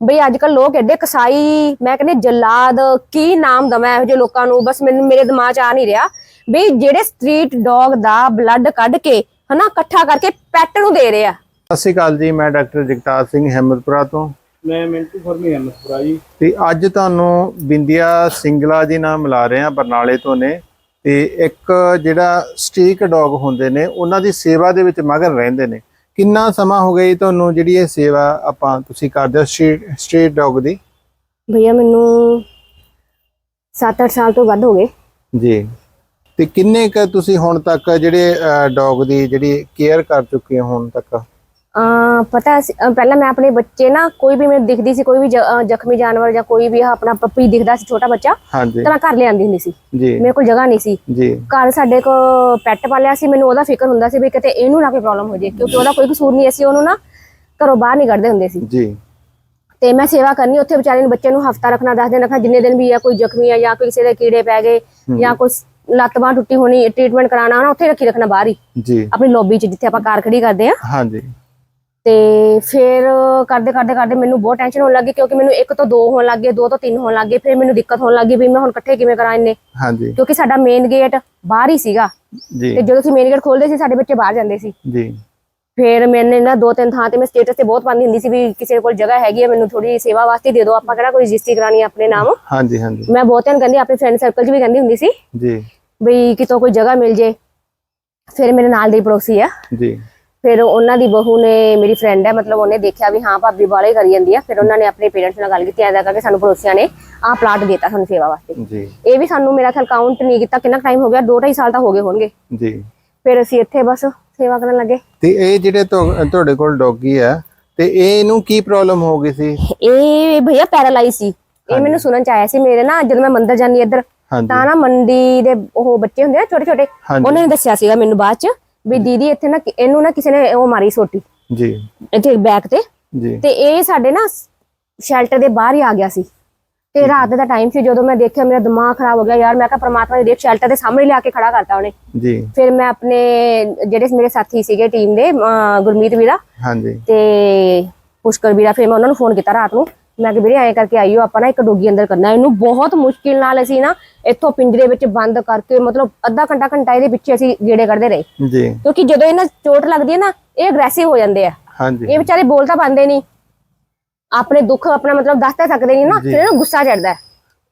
ਬਈ ਅੱਜ ਕੱਲ ਲੋਕ ਐਡੇ ਕਸਾਈ ਮੈਂ ਕਹਿੰਦੀ ਜਲਾਦ ਕੀ ਨਾਮ ਦਵਾਂ ਇਹੋ ਜਿਹੇ ਲੋਕਾਂ ਨੂੰ ਬਸ ਮੈਨੂੰ ਮੇਰੇ ਦਿਮਾਗ 'ਚ ਆ ਨਹੀਂ ਰਿਹਾ। ਬਈ ਜਿਹੜੇ ਸਟਰੀਟ ਡੌਗ ਦਾ ਬਲੱਡ ਕੱਢ ਕੇ ਹਨਾ ਇਕੱਠਾ ਕਰਕੇ ਪੈਟ ਨੂੰ ਦੇ ਰਹੇ ਆ। ਸਤਿ ਸ਼੍ਰੀ ਅਕਾਲ ਜੀ ਮੈਂ ਡਾਕਟਰ ਜਗਤਾਰ ਸਿੰਘ ਹਿੰਮਤਪੁਰਾ ਤੋਂ। ਮੈਂ ਮਿੰਟੂ ਫਰਮੀ ਅਹਿਮਦਪੁਰਾ ਜੀ। ਤੇ ਅੱਜ ਤੁਹਾਨੂੰ ਬਿੰਦੀਆ ਸਿੰਗਲਾ ਜੀ ਨਾਲ ਮਿਲਾ ਰਹੇ ਹਾਂ ਬਰਨਾਲੇ ਤੋਂ ਨੇ। ਤੇ ਇੱਕ ਜਿਹੜਾ ਸਟੀਕ ਡੌਗ ਹੁੰਦੇ ਨੇ ਉਹਨਾਂ ਦੀ ਸੇਵਾ ਦੇ ਵਿੱਚ ਮਗਨ ਰਹਿੰਦੇ ਨੇ। ਕਿੰਨਾ ਸਮਾਂ ਹੋ ਗਿਆ ਤੁਹਾਨੂੰ ਜਿਹੜੀ ਇਹ ਸੇਵਾ ਆਪਾਂ ਤੁਸੀਂ ਕਰਦੇ ਹੋ ਸਟਰੀਟ ਡੌਗ ਦੀ? ਭਈਆ ਮੈਨੂੰ 7-8 ਸਾਲ ਤੋਂ ਵੱਧ ਹੋ ਗਏ। ਜੀ। ਤੇ ਕਿੰਨੇ ਕ ਤੁਸੀਂ ਹੁਣ ਤੱਕ ਜਿਹੜੇ ਡੌਗ ਦੀ ਜਿਹੜੀ ਕੇਅਰ ਕਰ ਚੁੱਕੇ ਹੋ ਹੁਣ ਤੱਕ? ਪਤਾ ਸੀ- ਪਹਿਲਾਂ ਮੈਂ ਆਪਣੇ ਬੱਚੇ ਨਾ ਕੋਈ ਵੀ ਮੈਨੂੰ ਦਿਖਦੀ ਸੀ ਕੋਈ ਵੀ ਜ਼ਖਮੀ ਜਾਨਵਰ ਜਾਂ ਕੋਈ ਵੀ ਆਪਣਾ ਪੱਪੀ ਦਿਖਦਾ ਸੀ ਛੋਟਾ ਬੱਚਾ ਤਾਂ ਮੈਂ ਘਰ ਲਿਆਂਦੀ ਹੁੰਦੀ ਸੀ। ਮੇਰੇ ਕੋਲ ਜਗ੍ਹਾ ਨਹੀਂ ਸੀ। ਘਰ ਸਾਡੇ ਕੋ ਪੈਟ ਪਾਲਿਆ ਸੀ ਮੈਨੂੰ ਉਹਦਾ ਫਿਕਰ ਹੁੰਦਾ ਸੀ ਵੀ ਕਿਤੇ ਇਹਨੂੰ ਨਾ ਕੋਈ ਪ੍ਰੋਬਲਮ ਹੋ ਜੇ ਕਿਉਂਕਿ ਉਹਦਾ ਕੋਈ ਕਸੂਰ ਨਹੀਂ ਅਸੀਂ ਉਹਨੂੰ ਨਾ ਘਰੋਂ ਬਾਹਰ ਨਹੀਂ ਕੱਢਦੇ ਹੁੰਦੇ ਸੀ। ਜੀ। ਤੇ ਮੈਂ ਸੇਵਾ ਕਰਨੀ ਉੱਥੇ ਵਿਚਾਰੇ ਨੂੰ ਬੱਚੇ ਨੂੰ ਹਫਤਾ ਰੱਖਣਾ 10 ਦਿਨ ਰੱਖਣਾ ਜਿੰਨੇ ਦਿਨ ਵੀ ਆ ਕੋਈ ਜ਼ਖਮੀ ਆ ਜਾਂ ਕੋਈ ਕਿਸੇ ਦੇ ਕੀੜੇ ਪੈ ਗਏ ਜਾਂ ਕੋਈ ਲੱਤ ਬਾਂਹ ਟੁੱਟੀ ਹੋਣੀ ਟ੍ਰੀਟਮੈਂਟ ਕਰਾਉਣਾ ਨਾ ਉੱਥੇ ਰੱਖੀ ਰੱਖਣਾ ਬਾਹਰ ਹੀ। ਜੀ। ਆਪਣੀ ਲੌਬੀ 'ਚ ਜਿੱਥੇ ਆਪਾਂ ਕਾਰ ਖੜੀ ਕਰਦੇ ਆ। ਹਾਂਜੀ। ਤੇ ਫਿਰ ਕਰਦੇ ਕਰਦੇ ਕਰਦੇ ਮੈਨੂੰ ਬਹੁਤ ਟੈਨਸ਼ਨ ਹੋਣ ਲੱਗੀ ਕਿਉਂਕਿ ਮੈਨੂੰ ਇੱਕ ਤੋਂ ਦੋ ਹੋਣ ਲੱਗ ਗਏ ਦੋ ਤੋਂ ਤਿੰਨ ਹੋਣ ਲੱਗ ਗਏ ਫਿਰ ਮੈਨੂੰ ਦਿੱਕਤ ਹੋਣ ਲੱਗੀ ਵੀ ਮੈਂ ਹੁਣ ਇਕੱਠੇ ਕਿਵੇਂ ਕਰਾਂ ਇੰਨੇ? ਹਾਂਜੀ। ਕਿਉਂਕਿ ਸਾਡਾ ਮੇਨ ਗੇਟ ਬਾਹਰ ਹੀ ਸੀਗਾ। ਜੀ। ਤੇ ਜਦੋਂ ਅਸੀਂ ਮੇਨ ਗੇਟ ਖੋਲਦੇ ਸੀ ਸਾਡੇ ਬੱਚੇ ਬਾਹਰ ਜਾਂਦੇ ਸੀ। ਜੀ। ਫਿਰ ਮੈਨੇ ਨਾ ਦੋ ਤਿੰਨ ਥਾਂ ਤੇ ਮੈਂ ਸਟੇਟਸ ਤੇ ਬਹੁਤ ਪਾਉਂਦੀ ਹੁੰਦੀ ਸੀ ਵੀ ਕਿਸੇ ਕੋਲ ਜਗ੍ਹਾ ਹੈਗੀ ਹੈ ਮੈਨੂੰ ਥੋੜੀ ਸੇਵਾ ਵਾਸਤੇ ਦੇ ਦਿਓ ਆਪਾਂ ਕਿਹੜਾ ਕੋਈ ਰਜਿਸਟਰੀ ਕਰਾਣੀ ਆਪਣੇ ਨਾਮ? ਹਾਂਜੀ ਹਾਂਜੀ। ਮੈਂ ਬਹੁਤਿਆਂ ਨੂੰ ਕਹਿੰਦੀ ਆਪਣੇ ਫਰੈਂਡ ਸਰਕਲ 'ਚ ਵੀ ਕਹਿੰਦੀ ਹੁੰਦੀ ਸੀ ਜੀ। ਵੀ ਕਿਤੋਂ ਕੋਈ ਜਗ੍ਹਾ ਮਿਲ ਜੇ। ਫਿਰ ਮੇਰੇ ਨਾਲ ਦੀ ਪੜੋਸੀ ਆ। ਜੀ। ਫਿਰ ਉਹਨਾਂ ਦੀ ਬਹੂ ਨੇ ਮੇਰੀ ਫਰੈਂਡ ਹੈ ਮਤਲਬ ਉਹਨੇ ਦੇਖਿਆ ਵੀ ਹਾਂ ਭਾਬੀ ਬਾਲੇ ਕਰੀ ਜਾਂਦੀ ਆ ਫਿਰ ਉਹਨਾਂ ਨੇ ਆਪਣੇ ਪੇਰੈਂਟਸ ਨਾਲ ਗੱਲ ਕੀਤੀ ਐਦਾ ਕਰਕੇ ਸਾਨੂੰ ਪੜੋਸੀਆਂ ਨੇ ਆਹ ਪਲਾਟ ਦਿੱਤਾ ਸਾਨੂੰ ਸੇਵਾ ਵਾਸਤੇ। ਜੀ। ਇਹ ਵੀ ਸਾਨੂੰ ਮੇਰਾ ਖਿਆਲ ਕਾਊਂਟ ਨਹੀਂ ਕੀਤਾ ਕਿੰਨਾ ਟਾਈਮ ਹੋ ਗਿਆ 2.5 ਸਾਲ ਤਾਂ ਹੋ ਗਏ ਹੋਣਗੇ। ਜੀ। ਫਿਰ ਅਸੀਂ ਇੱਥੇ ਬਸ ਸੇਵਾ ਕਰਨ ਲੱਗੇ। ਤੇ ਇਹ ਜਿਹੜੇ ਤੁਹਾ- ਤੁਹਾਡੇ ਕੋਲ ਡੌਗੀ ਆ ਤੇ ਇਹ ਇਹਨੂੰ ਕੀ ਪ੍ਰੋਬਲਮ ਹੋ ਗਈ ਸੀ? ਇਹ ਭਈਆ ਪੈਰਾਲਾਈਜ਼ ਸੀ। ਇਹ ਮੈਨੂੰ ਸੁਣਨ ਚ ਆਇਆ ਸੀ ਮੇਰੇ ਨਾ ਜਦੋਂ ਮੈਂ ਮੰਦਰ ਜਾਂਦੀ ਇੱਧਰ ਤਾਂ ਨਾ ਮੰਡੀ ਦੇ ਉਹ ਬੱਚੇ ਹੁੰਦੇ ਆ ਛੋਟੇ ਛੋਟੇ। ਉਹਨਾਂ ਨੇ ਦੱਸਿਆ ਸੀਗਾ ਮੈਨੂੰ ਬਾਅਦ ਚ ਵੀ ਦੀਦੀ ਇੱਥੇ ਨਾ ਇਹਨੂੰ ਨਾ ਕਿਸੇ ਨੇ ਉਹ ਮਾਰੀ ਸੋਟੀ। ਜੀ। ਇੱਥੇ ਬੈਕ ਤੇ। ਜੀ। ਤੇ ਇਹ ਸਾਡੇ ਨਾ ਸ਼ੈਲਟਰ ਦੇ ਬਾਹਰ ਹੀ ਆ ਗਿਆ ਸੀ। ਤੇ ਰਾਤ ਦਾ ਟਾਈਮ ਸੀ ਜਦੋਂ ਮੈਂ ਦੇਖਿਆ ਮੇਰਾ ਦਿਮਾਗ ਖਰਾਬ ਹੋ ਗਿਆ ਯਾਰ ਮੈਂ ਕਿਹਾ ਪ੍ਰਮਾਤਮਾ ਨੇ ਦੇਖ ਸ਼ੈਲਟਰ ਦੇ ਸਾਹਮਣੇ ਲਿਆ ਕੇ ਖੜਾ ਕਰਤਾ ਉਹਨੇ। ਜੀ। ਫਿਰ ਮੈਂ ਆਪਣੇ ਜਿਹੜੇ ਮੇਰੇ ਸਾਥੀ ਸੀਗੇ ਟੀਮ ਦੇ ਗੁਰਮੀਤ ਵੀਰਾ ਹਾਂਜੀ। ਤੇ ਪੁਸ਼ਕਰ ਵੀਰਾ ਫਿਰ ਮੈਂ ਉਹਨਾਂ ਨੂੰ ਫੋਨ ਕੀਤਾ ਰਾਤ ਨੂੰ। ਮੈਂ ਕਿ ਵੀਰੇ ਐਂ ਕਰਕੇ ਆਈਓ ਆਪਾਂ ਨਾ ਇੱਕ ਡੋਗੀ ਅੰਦਰ ਕਰਨਾ ਇਹਨੂੰ ਬਹੁਤ ਮੁਸ਼ਕਿਲ ਨਾਲ ਅਸੀਂ ਨਾ ਇੱਥੋਂ ਪਿੰਜਰੇ ਵਿੱਚ ਬੰਦ ਕਰਕੇ ਮਤਲਬ ਅੱਧਾ ਘੰਟਾ ਘੰਟਾ ਇਹਦੇ ਪਿੱਛੇ ਅਸੀਂ ਗੇੜੇ ਕੱਢਦੇ ਰਹੇ। ਜੀ। ਕਿਉਂਕਿ ਜਦੋਂ ਇਹਨਾਂ ਚੋਟ ਲੱਗਦੀ ਹੈ ਨਾ ਇਹ ਅਗਰੈਸਿਵ ਹੋ ਜਾਂਦੇ ਆ। ਹਾਂਜੀ। ਇਹ ਵਿਚਾਰੇ ਬੋਲ ਤਾਂ ਪਾਉਂਦੇ ਨਹੀਂ। ਆਪਣੇ ਦੁੱਖ ਆਪਣਾ ਮਤਲਬ ਦੱਸ ਤਾਂ ਸਕਦੇ ਨਹੀਂ ਨਾ। ਫਿਰ ਇਹਨੂੰ ਗੁੱਸਾ ਚੜਦਾ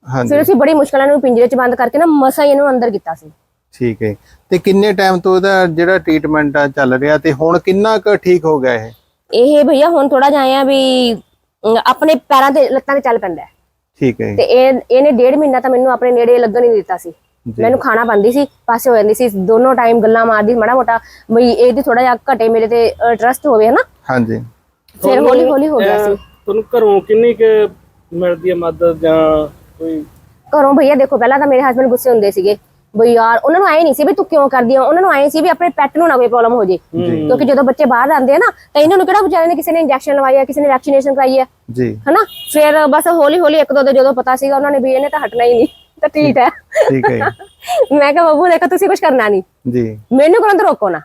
ਹਾਂਜੀ। ਫਿਰ ਅਸੀਂ ਬੜੀ ਮੁਸ਼ਕਲਾਂ ਨੂੰ ਪਿੰਜਰੇ 'ਚ ਬੰਦ ਕਰਕੇ ਨਾ ਮਸਾ ਹੀ ਇਹਨੂੰ ਅੰਦਰ ਕੀਤਾ ਸੀ। ਠੀਕ ਹੈ। ਤੇ ਕਿੰਨੇ ਟਾਈਮ ਤੋਂ ਇਹਦਾ ਜਿਹੜਾ ਟ੍ਰੀਟਮੈਂਟ ਆ ਚੱਲ ਰਿਹਾ ਤੇ ਹੁਣ ਕਿੰਨਾ ਕੁ ਠੀਕ ਹੋ ਗਿਆ ਇਹ? ਇਹ ਭਈਆ ਹੁਣ ਥੋੜਾ ਜਿਹਾ ਆਏ ਆ ਵੀ ਆਪਣੇ ਪੈਰਾਂ ਤੇ ਲੱਤਾਂ ਤੇ ਚੱਲ ਪੈਂਦਾ ਹੈ। ਠੀਕ ਹੈ ਤੇ ਇਹ ਇਹਨੇ ਡੇਢ ਮਹੀਨਾ ਤਾਂ ਮੈਨੂੰ ਆਪਣੇ ਨੇੜੇ ਲੱਗਣ ਹੀ ਨਹੀਂ ਦਿੱਤਾ ਸੀ। ਮੈਨੂੰ ਖਾਣਾ ਪਾਉਂਦੀ ਸੀ ਪਾਸੇ ਹੋ ਜਾਂਦੀ ਸੀ ਦੋਨੋਂ ਟਾਈਮ ਗੱਲਾਂ ਮਾਰਦੀ ਮਾੜਾ ਮੋਟਾ ਬਈ ਇਹਦੀ ਥੋੜਾ ਜਿਹਾ ਘਟੇ ਮੇਰੇ ਤੇ ਟਰਸਟ ਹੋਵੇ ਹਨਾ? ਹਾਂਜੀ। ਫਿਰ ਹੌਲੀ ਹੌਲੀ ਹੋ ਗਿਆ ਸੀ। ਤੁਹਾਨੂੰ ਘਰੋਂ ਕਿੰਨੀ ਕੁ ਮਿਲਦੀ ਹੈ ਮਦਦ ਜਾਂ ਕੋਈ ਘਰੋਂ ਭਈਆ ਦੇਖੋ ਪਹਿਲਾਂ ਤਾਂ ਮੇਰੇ ਹਸਬੰਡ ਗੁੱਸੇ ਹੁੰਦੇ ਸੀਗੇ। ਬਈ ਯਾਰ ਉਹਨਾਂ ਨੂੰ ਆਏ ਨਹੀਂ ਸੀ ਵੀ ਤੂੰ ਕਿਉਂ ਕਰਦੀ ਆ ਉਹਨਾਂ ਨੂੰ ਆਏ ਸੀ ਵੀ ਆਪਣੇ ਪੈਟ ਨੂੰ ਨਾ ਕੋਈ ਪ੍ਰੋਬਲਮ ਹੋ ਜੇ। ਕਿਉਂਕਿ ਜਦੋਂ ਬੱਚੇ ਬਾਹਰ ਆਉਂਦੇ ਆ ਨਾ ਤਾਂ ਇਹਨਾਂ ਨੂੰ ਕਿਹੜਾ ਵਿਚਾਰੇ ਨੇ ਕਿਸੇ ਨੇ ਇੰਜੈਕਸ਼ਨ ਲਵਾਈ ਆ ਕਿਸੇ ਨੇ ਵੈਕਸੀਨੇਸ਼ਨ ਕਰਾਈ ਆ। ਜੀ। ਹਨਾ? ਫਿਰ ਬਸ ਹੌਲੀ ਹੌਲੀ ਇੱਕ ਦੋ ਦੇ ਜਦੋਂ ਪਤਾ ਸੀਗਾ ਉਹਨਾਂ ਨੇ ਵੀ ਇਹਨੇ ਤਾਂ ਹਟਣਾ ਹੀ ਨਹੀਂ ਤਾਂ ਠੀਕ ਹੈ। ਠੀਕ ਹੈ ਮੈਂ ਕਿਹਾ ਬੱਬੂ ਦੇਖੋ ਤੁਸੀਂ ਕੁਝ ਕਰਨਾ ਨਹੀਂ। ਜੀ। ਮੈਨੂੰ ਕਰਨ ਤੋਂ ਰੋਕੋ ਨਾ।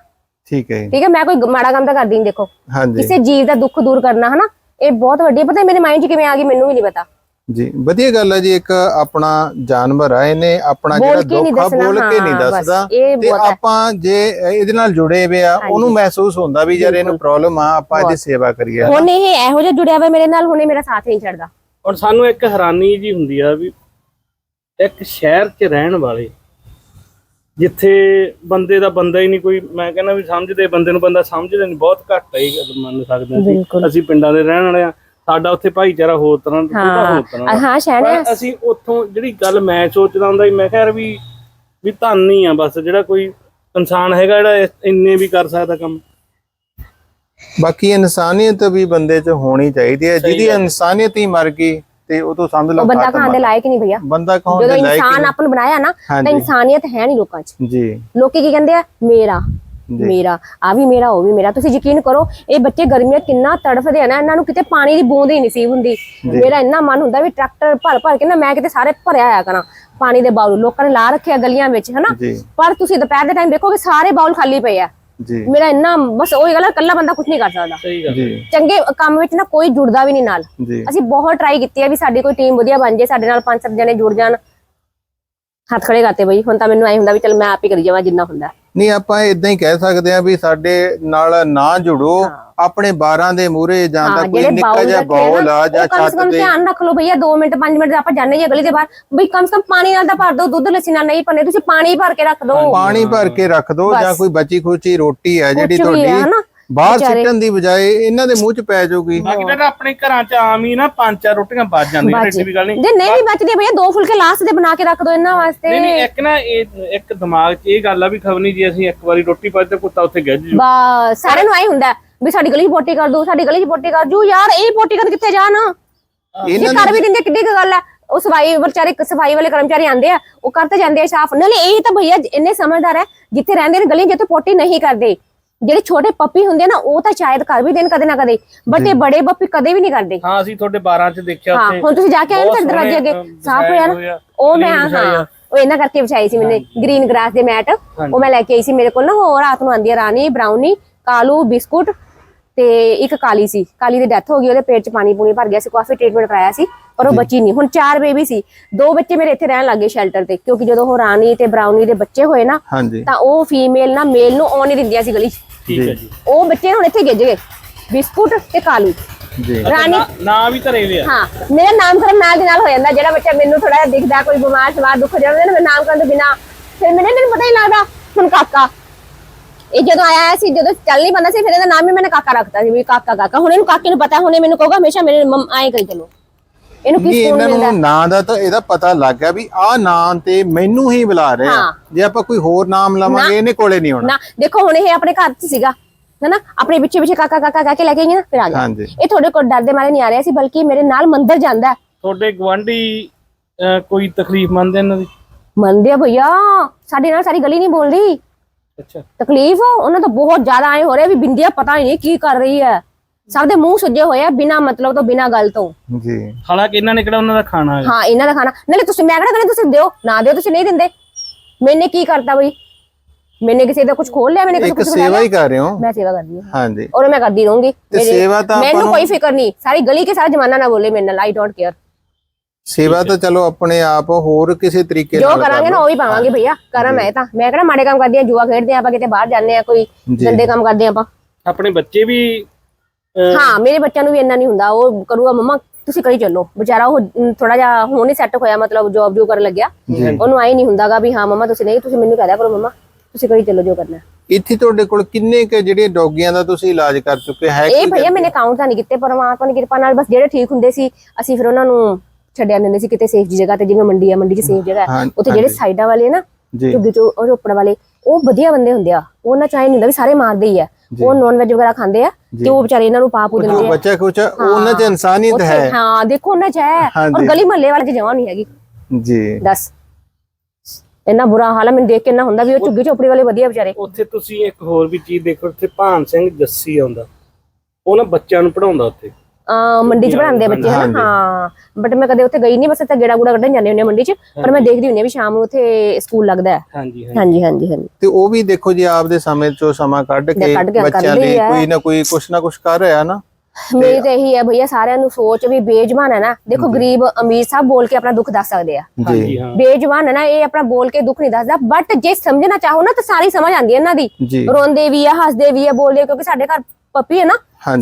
ਠੀਕ ਹੈ ਠੀਕ ਹੈ? ਮੈਂ ਕੋਈ ਮਾੜਾ ਕੰਮ ਤਾਂ ਕਰਦੀ ਨਹੀਂ ਦੇਖੋ। ਹਾਂਜੀ। ਕਿਸੇ ਜੀਵ ਦਾ ਦੁੱਖ ਦੂਰ ਕਰਨਾ ਹਨਾ? ਇਹ ਬਹੁਤ ਵੱਡੀ ਪਤਾ ਮੇਰੇ ਮਾਈਂਡ 'ਚ ਕਿਵੇਂ ਆ ਗਈ ਮੈਨੂੰ ਵੀ ਨਹੀਂ ਪਤਾ। ਜੀ ਵਧੀਆ ਗੱਲ ਹੈ ਜੀ ਇੱਕ ਆਪਣਾ ਜਾਨਵਰ ਆ ਇਹਨੇ ਆਪਣਾ ਜਿਹੜਾ ਦੁੱਖ ਆ ਬੋਲ ਕੇ ਨਹੀਂ ਦੱਸਦਾ। ਤੇ। ਆਪਾਂ ਜੇ ਇਹਦੇ ਨਾਲ ਜੁੜੇ ਹੋਏ ਆ ਉਹਨੂੰ ਮਹਿਸੂਸ ਹੁੰਦਾ ਵੀ ਯਾਰ ਇਹਨੂੰ ਪ੍ਰੋਬਲਮ ਆ ਆਪਾਂ ਇਹਦੀ ਸੇਵਾ ਕਰੀਏ ਹੁਣ ਇਹ ਇਹੋ ਜਿਹਾ ਜੁੜਿਆ ਹੋਇਆ ਮੇਰੇ ਨਾਲ ਹੁਣ ਮੇਰਾ ਸਾਥ ਨਹੀਂ ਛੱਡਦਾ ਔਰ ਸਾਨੂੰ ਇੱਕ ਹੈਰਾਨੀ ਜੀ ਹੁੰਦੀ ਆ ਵੀ ਇੱਕ ਸ਼ਹਿਰ 'ਚ ਰਹਿਣ ਵਾਲੇ ਜਿੱਥੇ ਬੰਦੇ ਦਾ ਬੰਦਾ ਹੀ ਨਹੀਂ ਕੋਈ ਮੈਂ ਕਹਿੰਦਾ ਵੀ ਸਮਝਦੇ ਬੰਦੇ ਨੂੰ ਬੰਦਾ ਸਮਝਦਾ ਨਹੀਂ ਬਹੁਤ ਘੱਟ ਹੈ ਇਹ ਗੱਲ ਮੰਨ ਸਕਦੇ ਅਸੀਂ। ਪਿੰਡਾਂ ਦੇ ਰਹਿਣ ਵਾਲੇ ਆ ਸਾਡਾ ਉੱਥੇ ਭਾਈਚਾਰਾ ਹੋਰ ਤਰ੍ਹਾਂ ਦਾ ਉਹਦਾ ਹੋਰ ਤਰ੍ਹਾਂ ਦਾ। ਹਾਂ ਸ਼ਹਿਰ ਪਰ ਅਸੀਂ ਉੱਥੋਂ ਜਿਹੜੀ ਗੱਲ ਮੈਂ ਸੋਚਦਾ ਹੁੰਦਾ ਸੀ ਮੈਂ ਕਿਹਾ ਯਾਰ ਵੀ ਵੀ ਧੰਨ ਹੀ ਆ ਬਸ ਜਿਹੜਾ ਕੋਈ ਇਨਸਾਨ ਹੈਗਾ ਜਿਹੜਾ ਇਸ- ਇੰਨੇ ਵੀ ਕਰ ਸਕਦਾ ਕੰਮ। ਬਾਕੀ ਇਨਸਾਨੀਅਤ ਵੀ ਬੰਦੇ 'ਚ ਹੋਣੀ ਚਾਹੀਦੀ ਹੈ ਜਿਹਦੀ ਇਨਸਾਨੀਅਤ ਹੀ ਮਰ ਗਈ ਤੇ ਉਹ ਤੋਂ ਸਮਝ ਲਓ ਉਹ ਬੰਦਾ ਖਤਮ ਖਾਣ ਦੇ ਲਾਇਕ ਨਹੀਂ ਭਈਆ। ਬੰਦਾ ਕੌਣ ਜਦੋਂ ਦੇ ਲਾਇਕ ਇਨਸਾਨ ਆਪਾਂ ਨੂੰ ਬਣਾਇਆ ਨਾ ਤਾਂ ਹਾਂਜੀ। ਇਨਸਾਨੀਅਤ ਹੈ ਨਹੀਂ ਲੋਕਾਂ 'ਚ। ਜੀ। ਲੋਕੀ ਕੀ ਕਹਿੰਦੇ ਆ? ਮੇਰਾ। ਮੇਰਾ ਆ ਵੀ ਮੇਰਾ ਉਹ ਵੀ ਮੇਰਾ। ਤੁਸੀਂ ਯਕੀਨ ਕਰੋ ਇਹ ਬੱਚੇ ਗਰਮੀਆਂ 'ਚ ਕਿੰਨਾ ਤੜਫਦੇ ਆ ਨਾ ਇਹਨਾਂ ਨੂੰ ਕਿਤੇ ਪਾਣੀ ਦੀ ਬੂੰਦ ਹੀ ਨਸੀਬ ਹੁੰਦੀ। ਮੇਰਾ ਇੰਨਾ ਮਨ ਹੁੰਦਾ ਵੀ ਟਰੈਕਟਰ ਭਰ ਭਰ ਕੇ ਨਾ ਮੈਂ ਕਿਤੇ ਸਾਰੇ ਭਰਿਆ ਆਇਆ ਕਰਾਂ ਪਾਣੀ ਦੇ ਬਾਉਲ ਲੋਕਾਂ ਨੇ ਲਾ ਰੱਖਿਆ ਗਲੀਆਂ ਵਿੱਚ ਹਨਾ? ਪਰ ਤੁਸੀਂ ਦੁਪਹਿਰ ਦੇ ਟਾਈਮ ਦੇਖੋਗੇ ਸਾਰੇ ਬਾਉਲ ਖਾਲੀ ਪਏ ਆ। ਜੀ। ਮੇਰਾ ਇੰਨਾ ਬਸ ਉਹੀ ਗੱਲ ਇਕੱਲਾ ਬੰਦਾ ਕੁਝ ਨਹੀਂ ਕਰ ਸਕਦਾ। ਸਹੀ ਗੱਲ ਜੀ। ਚੰਗੇ ਕੰਮ ਵਿੱਚ ਨਾ ਕੋਈ ਜੁੜਦਾ ਵੀ ਨਹੀਂ ਨਾਲ। ਅਸੀਂ ਬਹੁਤ ਟਰਾਈ ਕੀਤੀ ਹੈ ਵੀ ਸਾਡੀ ਕੋਈ ਟੀਮ ਵਧੀਆ ਬਣ ਜੇ ਸਾਡੇ ਨਾਲ ਪੰਜ ਸੱਤ ਜਣੇ ਜੁੜ ਜਾਣ। ਹੱਥ ਖੜੇ ਕਰਤੇ ਬਈ ਹੁਣ ਤਾਂ ਮੈਨੂੰ ਐ ਹੁੰਦਾ ਵੀ ਚਲ ਮੈਂ ਆਪ ਹੀ ਕਰੀ ਜਾਵਾਂ ਜਿੰਨਾ ਹੁੰਦਾ। ਨਹੀਂ ਆਪਾਂ ਇਦਾਂ ਹੀ ਕਹਿ ਸਕਦੇ ਆ ਵੀ ਸਾਡੇ ਨਾਲ ਨਾ ਜੁੜੋ ਆਪਣੇ 12 ਦੇ ਮੂਹਰੇ ਜਾਂ ਤਾਂ ਹਾਂ ਕੋਈ ਨਿੱਕਾ ਬਾਉਲ ਜਿਹਾ ਨਾ, ਆ ਜਾਂ ਛੱਤ ਤੇ। ਧਿਆਨ ਰੱਖ ਲਓ ਭਈਆ 2 ਮਿੰਟ 5 ਮਿੰਟ ਆਪਾਂ ਜਾਣੇ ਜਾਂ ਗਲੀ ਦੇ ਬਾਹਰ ਬਈ ਕਮ ਸੇ ਕਮ ਪਾਣੀ ਨਾਲ ਤਾਂ ਭਰ ਦਿਓ ਦੁੱਧ ਲੱਸੀ ਨਾਲ ਨਹੀਂ ਭਰਨੇ ਤੁਸੀਂ ਪਾਣੀ ਭਰ ਕੇ ਰੱਖ ਦਿਓ। ਪਾਣੀ ਭਰ ਕੇ ਰੱਖ ਦਿਓ ਜਾਂ ਕੋਈ ਬਚੀ ਖੁਚੀ ਰੋਟੀ ਹੈ ਜਿਹੜੀ ਵੀ ਹੈ ਤੁਹਾਡੀ ਬਾਹਰ ਵਿਚਾਰੇ। ਸਿੱਟਣ ਦੀ ਬਜਾਏ ਇਹਨਾਂ ਦੇ ਮੂੰਹ 'ਚ ਪੈ ਜਾਊਗੀ। ਬਾਕੀ ਤਾਂ ਆਪਣੇ ਘਰਾਂ 'ਚ ਆਮ ਹੀ ਨਾ ਪੰਜ ਚਾਰ ਰੋਟੀਆਂ ਬਚ ਜਾਂਦੀਆਂ ਨੇ ਬਚ- ਏਡੀ ਵੀ ਗੱਲ ਨਹੀਂ। ਜੇ ਨਹੀਂ ਵੀ ਬਚਦੇ ਭਈਆ ਦੋ ਫੁਲਕੇ ਲਾਸਟ ਦੇ ਬਣਾ ਕੇ ਰੱਖ ਦਿਓ ਇਹਨਾਂ ਵਾਸਤੇ। ਨਹੀਂ ਨਹੀਂ ਇੱਕ ਨਾ ਇਹ ਇੱਕ ਦਿਮਾਗ 'ਚ ਇਹ ਗੱਲ ਆ ਵੀ ਖਬਰ ਨਹੀਂ ਜੀ ਅਸੀਂ ਇੱਕ ਵਾਰੀ ਰੋਟੀ ਪਾਈ ਤੇ ਕੁੱਤਾ ਉੱਥੇ ਗਿੱਜ ਜੂ। ਬਸ ਸਾਰਿਆਂ ਨੂੰ ਆਈ ਹੁੰਦਾ ਹੈ ਵੀ ਸਾਡੀ ਗਲੀ 'ਚ ਪੋਟੀ ਕਰ ਦੋ ਸਾਡੀ ਗਲੀ 'ਚ ਪੋਟੀ ਕਰ ਜੂ। ਯਾਰ ਇਹ ਪੋਟੀ ਕਰਨ ਕਿੱਥੇ ਜਾਣ? ਜੇ ਇਹਨਾਂ ਕਰ ਵੀ ਦਿੰਦੇ ਕਿੱਡੀ ਕੁ ਗੱਲ ਹੈ ਉਹ ਸਫ਼ਾਈ ਵਿਚਾਰੇ ਸਫ਼ਾਈ ਵਾਲੇ ਕਰਮਚਾਰੀ ਆਂਦੇ ਆ ਉਹ ਕਰਤੇ ਜਾਂਦੇ ਆ ਸਾਫ਼। ਨਾਲੇ ਇਹ ਤਾਂ ਭਈਆ ਇੰਨੇ ਸਮਝਦਾਰ ਹੈ ਜਿੱਥੇ ਰਹਿੰਦੇ ਨੇ ਗਲੀ ਜਿੱਥੇ ਪੋਟੀ ਨਹੀਂ ਕਰਦੇ। ਜਿਹੜੇ ਛੋਟੇ ਪੱਪੀ ਹੁੰਦੇ ਆ ਨਾ ਉਹ ਤਾਂ ਸ਼ਾਇਦ ਕਰ ਵੀ ਦੇਣ ਕਦੇ ਨਾ ਕਦੇ ਬਟ ਇਹ ਬੜੇ ਪੱਪੀ ਕਦੇ ਵੀ ਨਹੀਂ ਕਰਦੇ। ਹਾਂ ਅਸੀਂ ਤੁਹਾਡੇ 12 'ਚ ਦੇਖਿਆ ਹਾਂ ਉੱਥੇ। ਹੁਣ ਤੁਸੀਂ ਜਾ ਕੇ ਆਏ ਨਾ ਦਰਵਾਜ਼ੇ ਅੱਗੇ? ਸਾਫ਼ ਹੋਇਆ ਨਾ? ਉਹ ਮੈਂ ਹਾਂ। ਉਹ ਇਹਨਾਂ ਕਰਕੇ ਵਿਛਾਈ ਸੀ ਮੈਨੇ ਗ੍ਰੀਨ ਗ੍ਰਾਸ ਦੇ ਮੈਟ ਉਹ ਮੈਂ ਲੈ ਕੇ ਆਈ ਸੀ ਮੇਰੇ ਕੋਲ ਨਾ ਉਹ ਰਾਤ ਨੂੰ ਆਂਦੀ ਰਾਣੀ ਬ੍ਰਾਊਨੀ ਕਾਲੂ ਬਿਸਕੁਟ ਤੇ ਇੱਕ ਕਾਲੀ ਸੀ ਕਾਲੀ ਦੀ ਡੈਥ ਹੋ ਗਈ ਉਹਦੇ ਪੇਟ 'ਚ ਪਾਣੀ ਪੂਣੀ ਭਰ ਗਿਆ ਸੀ ਕਾਫੀ ਟ੍ਰੀਟਮੈਂਟ ਕਰਾਇਆ ਸੀ ਪਰ ਉਹ ਬਚੀ ਨਹੀਂ। ਹੁਣ ਚਾਰ ਬੇਬੀ ਸੀ ਦੋ ਬੱਚੇ ਮੇਰੇ ਇੱਥੇ ਰਹਿਣ ਲੱਗੇ ਸ਼ੈਲਟਰ ਤੇ ਕਿਉਂਕਿ ਜਦੋਂ ਉਹ ਰਾਣੀ ਤੇ ਬ੍ਰਾਊਨੀ ਦੇ ਬੱਚੇ ਹੋਏ ਨਾ ਹਾਂਜੀ। ਤਾਂ ਉਹ ਫੀਮੇਲ ਨਾ ਮੇਲ ਨੂੰ ਆਉਣ ਨਹੀਂ ਦਿੰਦੀਆਂ ਸੀ ਗਲੀ 'ਚ। ਠੀਕ ਹੈ ਜੀ। ਉਹ ਬੱਚੇ ਹੁਣ ਇੱਥੇ ਗਿੱਜ ਗਏ ਬਿਸਕੁਟ ਤੇ ਕਾਲੂ। ਜੀ। ਰਾਣੀ ਨਾ- ਵੀ ਧਰੇ ਵੇ ਆ। ਹਾਂ ਮੇਰਾ ਨਾਮਕਰਨ ਨਾਲ ਦੇ ਨਾਲ ਹੋ ਜਾਂਦਾ ਜਿਹੜਾ ਬੱਚਾ ਮੈਨੂੰ ਥੋੜਾ ਜਿਹਾ ਦਿਖਦਾ ਕੋਈ ਬਿਮਾਰ ਸਵਾਰ ਦੁੱਖ ਜਾਂਦਾ ਨਾ ਮੈਂ ਨਾਮਕਰਨ ਤੋਂ ਬਿਨਾ ਫਿਰ ਮੈਨੂੰ ਮੈਨੂੰ ਪਤਾ ਹੀ ਲੱਗਦਾ ਹੁਣ ਕਾਕਾ ਇਹ ਜਦੋਂ ਆਇਆ ਸੀ ਜਦੋਂ ਚੱਲ ਨਹੀਂ ਪੰਦਾ ਸੀ ਫਿਰ ਇਹਦਾ ਨਾਮ ਹੀ ਮੈंने ਕਾਕਾ ਰੱਖਤਾ ਸੀ ਵੀ ਕਾਕਾ ਕਾਕਾ। ਹੁਣ ਇਹਨੂੰ ਕਾਕੇ ਨੂੰ ਪਤਾ ਹੁਣ ਇਹ ਮੈਨੂੰ ਕਹੂਗਾ ਹਮੇਸ਼ਾ ਮੇਰੇ ਮੰਮ ਆਏ ਕਰੀ ਚਲੋ। ਇਹਨੂੰ ਨਹੀਂ ਕਿਸ ਕੋਲ ਇਹਨਾਂ ਮਿਲਦਾ? ਨੂੰ ਨਾਂ ਦਾ ਤਾਂ ਇਹਦਾ ਪਤਾ ਲੱਗ ਗਿਆ ਵੀ ਆਹ ਨਾਂ ਤੇ ਮੈਨੂੰ ਹੀ ਬੁਲਾ ਰਹੇ। ਆ ਹਾਂ। ਜੇ ਆਪਾਂ ਕੋਈ ਹੋਰ ਨਾਮ ਲਵਾਂਗੇ ਇਹਨੇ ਕੋਲੇ ਨਹੀਂ ਹੋਣਾ ਨਾ ਦੇਖੋ ਹੁਣ ਇਹ ਆਪਣੇ ਘਰ 'ਚ ਸੀਗਾ। ਹੈਨਾ? ਆਪਣੇ ਪਿੱਛੇ ਪਿੱਛੇ ਕਾਕਾ ਕਾਕਾ ਕਾਕੇ ਲੈ ਕੇ ਗਈ ਨਾ ਫਿਰ ਆ ਗਿਆ। ਹਾਂਜੀ। ਇਹ ਤੁਹਾਡੇ ਕੋਲ ਡਰਦੇ ਮਾਰੇ ਨਹੀਂ ਆ ਰਿਹਾ ਸੀ ਬਲਕਿ ਮੇਰੇ ਨਾਲ ਮੰਦਰ ਜਾਂਦਾ ਹੈ। ਤੁਹਾਡੇ ਗਵਾਂਢੀ ਕੋਈ ਤਕਲੀਫ ਮੰਨਦੇ ਇਹਨਾਂ ਦੀ? ਮੰਨਦੇ ਆ ਭਈਆ। ਸਾਡੇ ਨਾਲ ਸਾਰੀ ਗਲੀ ਨਹੀਂ ਬੋਲਦੀ। ਅੱਛਾ। ਤਕਲੀਫ ਉਹਨਾਂ ਤਾਂ ਬਹੁਤ ਜ਼ਿਆਦਾ ਐ ਹੋ ਰਿਹਾ ਵੀ ਬਿੰਦੀਆਂ ਪਤਾ ਹੀ ਨਹੀਂ ਕੀ ਕਰ ਰਹੀ ਹੈ। ਸਭ ਦੇ ਮੂੰਹ ਸੁੱਜੇ ਹੋਏ ਆ ਬਿਨਾ ਮਤਲਬ ਤੋਂ ਬਿਨਾ ਗੱਲ ਤੋਂ। ਜੀ। ਹਾਲਾਂਕਿ ਇਹਨਾਂ ਨੇ ਕਿਹੜਾ ਉਹਨਾਂ ਦਾ ਖਾਣਾ ਹੈ? ਹਾਂ ਇਹਨਾਂ ਦਾ ਖਾਣਾ। ਨਾਲੇ ਤੁਸੀਂ ਮੈਂ ਕਿਹੜਾ ਕਹਿੰਦੀ ਤੁਸੀਂ ਦਿਓ। ਨਾ ਦਿਓ ਤੁਸੀਂ ਨਹੀਂ ਦਿੰਦੇ। ਮੈਨੇ ਕੀ ਕਰਤਾ ਬਈ? ਮੈਨੇ ਕਿਸੇ ਦਾ ਕੁਝ ਖੋਲ ਲਿਆ ਮੈਨੇ ਕਿਸੇ ਕੁਝ ਸੇਵਾ ਹੀ ਕਰ ਰਹੇ ਹੋ। ਮੈਂ ਸੇਵਾ ਕਰਦੀ ਹਾਂ। ਹਾਂਜੀ। ਔਰ ਮੈਂ ਕਰਦੀ ਰਹੂੰਗੀ। ਤੇ ਸੇਵਾ ਤਾਂ ਮੈਨੂੰ ਕੋਈ ਫਿਕਰ ਨਹੀਂ। ਸਾਰੀ ਗਲੀ ਕੇ ਸਾਰਾ ਜਮਾਨਾ ਨਾ ਬੋਲੇ ਮੇਰੇ ਨਾਲ ਆਈ ਡੋਂਟ ਕੇਅਰ ਸੇਵਾ ਤਾਂ ਚਲੋ ਆਪਣੇ ਆਪ ਹੋਰ ਕਿਸੇ ਤਰੀਕੇ ਜੋ ਨਾਲ ਕਰ ਕਰਾਂਗੇ ਨਾ। ਉਹ ਹੀ ਪਾਵਾਂਗੇ ਭਈਆ। ਕਰਮ ਹੈ ਤਾਂ। ਮੈਂ ਕਿਹੜਾ ਮਾੜੇ ਕੰਮ ਕਰਦੀ ਆ ਜੂਆ ਖੇਡਦੇ ਆ ਆਪਾਂ ਕਿਤੇ ਬਾਹਰ ਜਾਂਦੇ ਆ ਕੋਈ ਜੀ। ਗੰਦੇ ਕੰਮ ਕਰਦੇ ਆ ਆਪਾਂ। ਆਪਣੇ ਬੱਚੇ ਵੀ ਅਹ, ਹਾਂ ਮੇਰੇ ਬੱਚਿਆਂ ਨੂੰ ਵੀ ਇੰਨਾ ਨਹੀਂ ਹੁੰਦਾ। ਉਹ ਕਰੂਗਾ ਮਮਾ ਤੁਸੀਂ ਕਰੀ ਚੱਲੋ। ਵਿਚਾਰਾ ਉਹ ਥੋੜਾ ਜਿਹਾ ਹੁਣ ਹੀ ਸੈੱਟ ਹੋਇਆ ਮਤਲਬ ਜੌਬ ਜੋ ਕਰਨ ਲੱਗਿਆ। ਉਹਨੂੰ ਆਈ ਨਹੀਂ ਹੁੰਦਾਗਾ ਵੀ ਹਾਂ ਮਮਾ ਤੁਸੀਂ ਨਹੀਂ ਤੁਸੀਂ ਮੈਨੂੰ ਕਹਿ ਦਿਆ ਕਰੋ ਮਮਾ। ਤੁਸੀਂ ਕਰੀ ਚੱਲੋ ਜੋ ਕਰਨਾ ਹੈ। ਇੱਥੇ ਤੁਹਾਡੇ ਕੋਲ ਕਿੰਨੇ ਕੁ ਜਿਹੜੇ ਡੌਗੀਆਂ ਦਾ ਤੁਸੀਂ ਇਲਾਜ ਕਰ ਚੁੱਕੇ ਹੈ? ਇਹ ਭਈਆ ਮੈਨੇ ਕਾਊਂਟ ਤਾਂ ਨਹੀਂ ਕੀਤੇ ਪਰਮਾਤਮਾ ਦੀ ਕਿਰਪਾ ਨਾਲ ਬਸ ਜਿਹੜੇ ਠੀਕ ਹੁੰਦੇ ਸੀ ਅਸੀਂ ਫਿਰ ਉਹਨਾਂ ਨੂੰ ਛੱਡਿਆ ਦਿੰਦੇ ਸੀ ਕਿਤੇ ਸੇਫ ਜਗ੍ਹਾ ਤੇ ਜਿਵੇਂ ਮੰਡੀ ਆ ਮੰਡੀ 'ਚ ਸੇਫ ਜਗ੍ਹਾ ਹਾਂ, ਉੱਥੇ ਜਿਹੜੇ ਸਾਈਡਾਂ ਵਾਲੇ ਨਾ ਜੀ। ਝੁੱਗੀ ਚੋਂ ਉਹ ਰੋਪੜ ਵਾਲੇ ਉਹ ਵਧੀਆ ਬੰਦੇ ਹੁੰਦੇ ਆ। ਉਹਨਾਂ ਚਾਹੇ ਨਹੀਂ ਹੁੰਦਾ ਵੀ ਸਾਰੇ ਮਾਰਦੇ ਹੀ ਆ। ਉਹ ਨੌਨ ਵੈਜ ਵਗੈਰਾ ਖਾਂਦੇ ਆ ਤੇ ਉਹ ਵਿਚਾਰੇ ਇਹਨਾਂ ਨੂੰ ਪਾ ਪੂ ਦਿੰਦੇ ਆ। ਬੱਚਾ ਕੁਛ ਉਹਨਾਂ 'ਚ ਇਨਸਾਨੀਅਤ ਉੱਥੇ- ਹੈ। ਹਾਂ ਦੇਖੋ ਉਹਨਾਂ ਚ ਹੈ। ਹਾਂਜੀ। ਔਰ ਗਲੀ ਮਹੱਲੇ ਵਾਲੇ ਚ ਜਮਾਂ ਨਹੀਂ ਹੈਗੀ। ਜੀ। ਦੱਸ। ਇੰਨਾ ਬੁਰਾ ਹਾਲ ਹੈ ਮੈਨੂੰ ਦੇਖ ਕੇ ਇੰਨਾ ਹੁੰਦਾ ਵੀ ਉਹ ਝੁੱਗੀ ਝੋਪੜੀ ਵਾਲੇ ਵਧੀਆ ਵਿਚਾਰੇ। ਉੱਥੇ ਤੁਸੀਂ ਇੱਕ ਹੋਰ ਵੀ ਚੀਜ਼ ਦੇਖੋ ਉੱਥੇ ਭਾਨ ਸਿੰਘ ਜੱਸੀ ਆਉਂਦਾ। ਉਹ ਨਾ ਬੱਚਿਆਂ ਨੂੰ ਪੜਾਉਂਦਾ ਉੱਥੇ। ਆ ਮੰਡੀ ਚ ਆ ਬੱਚੇ ਹਨਾ? ਹਾਂ। ਬਟ ਮੈਂ ਕਦੇ ਉੱਥੇ ਗਈ ਨਹੀਂ ਬਸ ਇੱਥੇ ਗੇੜਾ ਗੂੜਾ ਕੱਢਣ ਜਾਂਦੇ ਹੁੰਦੇ ਆ ਮੰਡੀ ਚ ਪਰ ਮੈਂ ਦੇਖਦੀ ਹੁੰਦੀ ਆ ਵੀ ਸ਼ਾਮ ਨੂੰ ਉੱਥੇ ਸਕੂਲ ਲੱਗਦਾ ਹੈ। ਹਾਂਜੀ ਹਾਂਜੀ। ਹਾਂਜੀ ਤੇ ਉਹ ਵੀ ਦੇਖੋ ਜੀ ਆਪਦੇ ਸਮੇਂ ਚੋਂ ਸਮਾਂ ਕੱਢ ਕੇ ਬੱਚਿਆਂ ਲਈ। ਕੋਈ ਨਾ ਕੋਈ ਕੁਛ ਨਾ ਕੁਛ ਕਰ ਰਿਹਾ ਨਾ। ਮੇਰੀ ਤਾਂ ਇਹੀ ਹੈ ਭਈਆ ਸਾਰਿਆਂ ਨੂੰ ਸੋਚ ਵੀ ਬੇਜਮਾਨ ਹੈ ਨਾ। ਦੇਖੋ ਗਰੀਬ ਅਮੀਰ ਸਭ ਬੋਲ ਕੇ ਆਪਣਾ ਦੁੱਖ ਦੱਸ ਸਕਦੇ ਆ। ਜੀ ਹਾਂਜੀ ਹਾਂ। ਨਾ ਇਹ ਆਪਣਾ ਬੋਲ ਕੇ ਦੁੱਖ ਨਹੀਂ ਦੱਸਦਾ। ਬਟ ਜੇ ਸਮਝਣਾ ਚਾਹੋ ਨਾ ਤਾਂ ਸਾਰੀ ਸਮਝ ਆਉਂਦੀ ਹੈ ਇਹਨਾਂ ਦੀ। ਰੋਂਦੇ ਵੀ ਆ ਹੱਸਦੇ ਵੀ ਆ ਬੋਲਦੇ ਕਿਉਂਕਿ ਸਾਡੇ ਘਰ ਪੱਪੀ ਹੈ ਨਾ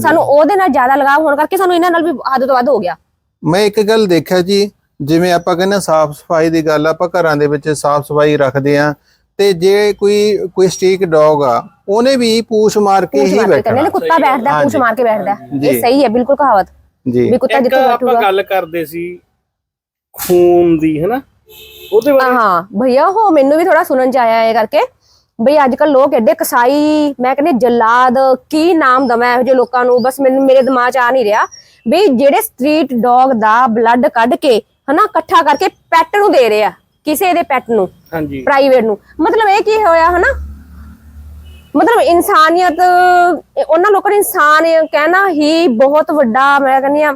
ਸਾਨੂੰ ਉਹਦੇ ਨਾਲ ਜ਼ਿਆਦਾ ਲਗਾਵ ਹੋਣ ਕਰਕੇ ਸਾਨੂੰ ਇਹਨਾਂ ਨਾਲ ਵੀ ਹੱਦ ਤੋਂ ਵੱਧ ਹੋ ਗਿਆ। ਮੈਂ ਇੱਕ ਗੱਲ ਦੇਖਿਆ ਜੀ ਜਿਵੇਂ ਆਪਾਂ ਕਹਿੰਦੇ ਸਾਫ਼ ਸਫ਼ਾਈ ਦੀ ਗੱਲ ਆਪਾਂ ਘਰਾਂ ਦੇ ਵਿੱਚ ਸਾਫ਼ ਸਫ਼ਾਈ ਰੱਖਦੇ ਆ ਤੇ ਜੇ ਕੋਈ ਕੋਈ ਸਟੀਕ ਡੌਗ ਆ ਉਹਨੇ ਵੀ ਪੂਛ ਮਾਰ ਕੇ ਹੀ ਬੈਠਣਾ। ਕਹਿੰਦੇ ਨੇ ਕੁੱਤਾ ਬੈਠਦਾ ਪੂਛ। ਮਾਰ ਕੇ ਬੈਠਦਾ। ਇਹ ਸਹੀ ਹੈ ਬਿਲਕੁਲ ਕਹਾਵਤ। ਜੀ। ਵੀ ਕੁੱਤਾ ਜਿੱਥੇ ਆਪਾਂ ਬੈਠੂਗਾ। ਗੱਲ ਕਰਦੇ ਸੀ ਖੂਨ ਦੀ ਹੈਨਾ? ਉਹਦੇ ਬਾਰੇ ਹਾਂ ਭਈਆ ਉਹ ਮੈਨੂੰ ਵੀ ਥੋੜਾ ਸੁਣਨ ਚ ਆਇਆ ਇਹ ਕਰਕੇ। ਬਈ ਅੱਜ ਕੱਲ ਲੋਕ ਐਡੇ ਕਸਾਈ ਮੈਂ ਕਹਿੰਦੀ ਜਲਾਦ ਕੀ ਨਾਮ ਦਵਾਂ ਇਹੋ ਜਿਹੇ ਲੋਕਾਂ ਨੂੰ? ਬਸ ਮੈਨੂੰ ਮੇਰੇ ਦਿਮਾਗ ਚ ਆ ਨਹੀਂ ਰਿਹਾ। ਬਈ ਜਿਹੜੇ ਸਟਰੀਟ ਡੌਗ ਦਾ ਬਲੱਡ ਕੱਢ ਕੇ ਹਨਾ ਇਕੱਠਾ ਕਰਕੇ ਪੈਟ ਨੂੰ ਦੇ ਰਹੇ ਆ ਕਿਸੇ ਦੇ ਪੈਟ ਨੂੰ ਹਾਂਜੀ। ਪ੍ਰਾਈਵੇਟ ਨੂੰ। ਮਤਲਬ ਇਹ ਕੀ ਹੋਇਆ ਹਨਾ? ਮਤਲਬ ਇਨਸਾਨੀਅਤ ਉਹਨਾਂ ਲੋਕਾਂ ਨੂੰ ਇਨਸਾਨ ਕਹਿਣਾ ਹੀ ਬਹੁਤ ਵੱਡਾ ਮੈਂ ਕਹਿੰਦੀ ਆ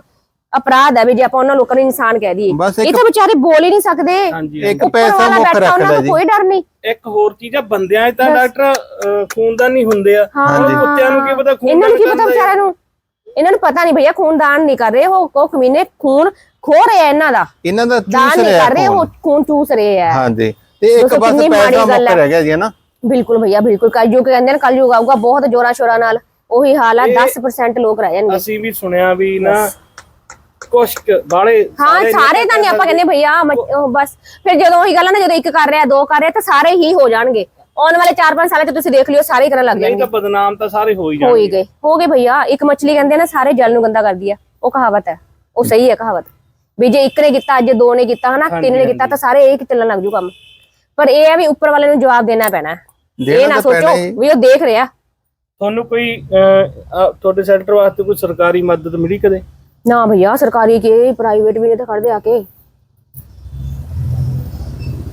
ਅਪਰਾਧ ਹੈ ਵੀ ਜੇ ਆਪਾਂ ਉਹਨਾਂ ਲੋਕਾਂ ਨੂੰ ਇਨਸਾਨ ਕਹਿ ਦਈਏ। ਇਹ ਤਾਂ ਵਿਚਾਰੇ ਬੋਲ ਹੀ ਨਹੀਂ ਸਕਦੇ। ਹਾਂਜੀ ਇੱਕ ਉੱਪਰ ਪੈਸਾ ਵਾਲਾ ਮੁੱਖ ਬੈਠਾ, ਉਹਨਾਂ ਰੱਖਦਾ ਨੂੰ ਜੀ। ਕੋਈ ਡਰ ਨਹੀਂ। ਇੱਕ ਹੋਰ ਚੀਜ਼ ਆ ਬੰਦਿਆਂ 'ਚ ਤਾਂ ਡਾਕਟਰ ਅਹ, ਖੂਨਦਾਨ ਨਹੀਂ ਹੁੰਦੇ ਆ। ਹਾਂ। ਉਹ ਕੁੱਤਿਆਂ ਨੂੰ ਕੀ ਪਤਾ ਖੂਨ ਇਹਨਾਂ ਨੂੰ ਕੀ ਪਤਾ ਵਿਚਾਰਿਆਂ ਨੂੰ? ਇਹਨਾਂ ਨੂੰ ਪਤਾ ਨਹੀਂ ਭਈਆ ਖੂਨਦਾਨ ਨਹੀਂ ਕਰ ਰਹੇ ਉਹ ਉਹ ਕਮੀਨੇ ਖੂਨ ਖੋ ਰਹੇ ਆ ਇਹਨਾਂ ਦਾ। ਇਹਨਾਂ ਦਾ ਦਾਨ ਚੂਸ ਨਹੀਂ ਰਿਹਾ ਕਰ ਰਹੇ ਉਹ ਖੂਨ। ਖੂਨ ਚੂਸ ਰਹੇ ਆ। ਹਾਂਜੀ। ਤੇ ਇੱਕ ਬਸ ਕਿੰਨੀ ਮਾੜੀ ਪੈਸਾ ਗੱਲ ਮੁੱਖ ਹੈ। ਰਹਿ ਗਿਆ ਜੀ ਨਾ? ਬਿਲਕੁਲ ਭਈਆ ਬਿਲਕੁਲ। ਕਲਯੁਗ ਕਹਿੰਦੇ ਨੇ ਕਲਯੁਗ ਆਊਗਾ ਬਹੁਤ ਜੋਰਾ ਸ਼ੋਰਾ ਨਾਲ। ਉਹੀ ਹਾਲ ਆ 10% ਲੋਕ ਰਹਿ ਜਾਣਗੇ। ਅਸੀਂ ਵੀ ਸੁਣਿਆ ਵੀ ਨਾ ਕੁਛ ਕੁ ਬਾਹਲੇ ਹਾਂ ਸਾਰੇ ਤਾਂ ਨਹੀਂ ਆਪਾਂ ਕਹਿੰਦੇ ਭਈਆ ਬਸ। ਫਿਰ ਜਦੋਂ ਉਹੀ ਗੱਲ ਆ ਨਾ ਜਦੋਂ ਇੱਕ ਕਰ ਰਿਹਾ ਦੋ ਕਰ ਰਿਹਾ ਤਾਂ ਸਾਰੇ ਹੀ ਹੋ ਜਾਣਗੇ। ਆਉਣ ਵਾਲੇ 4-5 ਸਾਲਾਂ ਚ ਤੁਸੀਂ ਦੇਖ ਲਿਓ ਸਾਰੇ ਹੀ ਕਰਨ ਲੱਗ ਨਹੀਂ ਜਾਣਗੇ। ਤਾਂ ਬਦਨਾਮ ਤਾਂ ਸਾਰੇ ਹੋ ਹੀ ਹੋ ਹੀ ਜਾਣਗੇ। ਗਏ। ਹੋ ਗਏ ਭਈਆ। ਇੱਕ ਮੱਛਲੀ ਕਹਿੰਦੇ ਨਾ ਸਾਰੇ ਜਲ ਨੂੰ ਗੰਦਾ ਕਰਦੀ ਆ। ਉਹ ਕਹਾਵਤ ਹੈ। ਉਹ ਸਹੀ ਹੈ ਕਹਾਵਤ। ਵੀ ਜੇ ਇੱਕ ਨੇ ਕੀਤਾ ਅੱਜ ਦੋ ਨੇ ਕੀਤਾ ਹਨਾ ਤਿੰਨ ਨੇ ਕੀਤਾ ਤਾਂ ਸਾਰੇ ਇੱਕ ਚੱਲਣ ਲੱਗ ਜੂ ਕੰਮ। ਪਰ ਇਹ ਹੈ ਵੀ ਉੱਪਰ ਵਾਲੇ ਨੂੰ ਜਵਾਬ ਦੇਣਾ ਪੈਣਾ। ਹੈ। ਇਹ ਨਾ ਸੋਚੋ ਹੀ। ਵੀ ਉਹ ਦੇਖ ਰਿਹਾ। ਤੁਹਾਨੂੰ ਕੋਈ ਤੁਹਾਡੇ ਸੈਕਟਰ ਵਾਸਤੇ ਕੋਈ ਸਰਕਾਰੀ ਮਦਦ ਮਿਲੀ ਕਦੇ? ਨਾ ਭਈਆ, ਸਰਕਾਰੀ ਕੇ ਪ੍ਰਾਈਵੇਟ ਵੀ ਨੇ ਤਾਂ ਖੜਦੇ ਆ ਕੇ।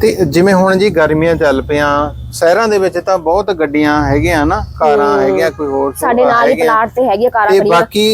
ਤੇ ਜਿਵੇਂ ਹੁਣ ਜੀ ਗਰਮੀਆਂ ਚੱਲ ਪਿਆ ਸ਼ਹਿਰਾਂ ਦੇ ਵਿੱਚ ਤਾਂ ਬਹੁਤ ਗੱਡੀਆਂ ਹੈਗੀਆਂ ਨਾ ਕਾਰਾਂ ਹੈਗੀਆਂ ਕੋਈ ਹੋਰ ਸਾਡੇ ਨਾਲ ਹੀ ਹੈਗੀਆਂ। ਪਲਾਟ ਤੇ ਹੈਗੀ ਆ ਕਾਰਾਂ ਤੇ ਬਾਕੀ